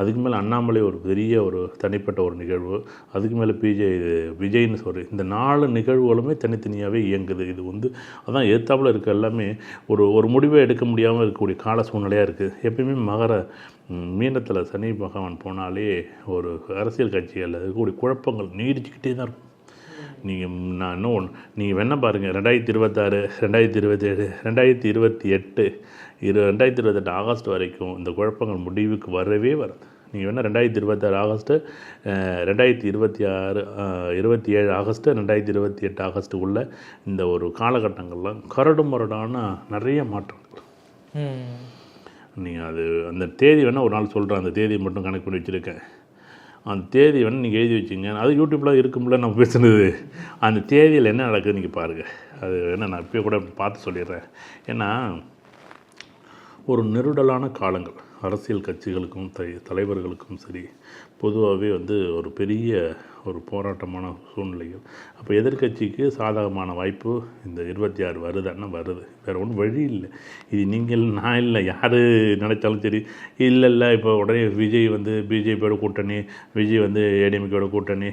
அதுக்கு மேலே அண்ணாமலை ஒரு பெரிய ஒரு தனிப்பட்ட ஒரு நிகழ்வு. அதுக்கு மேலே பிஜே விஜய்னு சொல்கிற இந்த நாலு நிகழ்வுகளுமே தனித்தனியாகவே இயங்குது. இது வந்து அதான் எதிர்த்தாப்புல இருக்க எல்லாமே ஒரு ஒரு முடிவை எடுக்க முடியாமல் இருக்கக்கூடிய கால சூழ்நிலையாக இருக்குது எப்பயுமே மகர மீனத்தில் சனி பகவான் போனாலே ஒரு அரசியல் கட்சிகளில் இருக்கக்கூடிய குழப்பங்கள் நீடிச்சுக்கிட்டே தான் இருக்கும். நீங்கள் நான் இன்னும் ஒன்று நீங்கள் வேணால் பாருங்கள் ரெண்டாயிரத்தி இருபத்தாறு ரெண்டாயிரத்தி இருபத்தேழு ரெண்டாயிரத்தி இருபத்தி எட்டு இரு ரெண்டாயிரத்தி இருபத்தெட்டு ஆகஸ்ட் வரைக்கும் இந்த குழப்பங்கள் முடிவுக்கு வரவே வராது. நீங்கள் வேணால் ரெண்டாயிரத்தி இருபத்தாறு ஆகஸ்ட்டு ரெண்டாயிரத்தி இருபத்தி ஆறு இருபத்தி ஏழு ஆகஸ்ட்டு ரெண்டாயிரத்தி இருபத்தி எட்டு ஆகஸ்ட்டு உள்ள இந்த ஒரு காலகட்டங்கள்லாம் கரடு முரடான நிறைய மாற்றங்கள். நீங்கள் அது அந்த தேதி வேணால் ஒரு நாள் சொல்கிறேன் அந்த தேதியை மட்டும் கணக்கு பண்ணி வச்சுருக்கேன். அந்த தேதி வேணால் நீங்கள் எழுதி வச்சுங்க. அது யூடியூப்பில் இருக்கும்ல நம்ம பேசுனது. அந்த தேதியில் என்ன நடக்குது நீங்கள் பாருங்கள் அது வேணால் நான் இப்போ கூட பார்த்து சொல்லிடுறேன். ஏன்னா ஒரு நெருடலான காலங்கள். அரசியல் கட்சிகளுக்கும் தை தலைவர்களுக்கும் சரி பொதுவாகவே வந்து ஒரு பெரிய ஒரு போராட்டமான சூழ்நிலைகள். அப்போ எதிர்க்கட்சிக்கு சாதகமான வாய்ப்பு இந்த இருபத்தி ஆறு வருதுன்னா வருது. வேறு ஒன்றும் வழி இல்லை. இது நீங்கள் நான் இல்லை. யார் நினைச்சாலும் சரி இல்லை இல்லை இப்போ உடனே விஜய் வந்து பிஜேபியோட கூட்டணி விஜய் வந்து ஏடிஎம்கேயோட கூட்டணி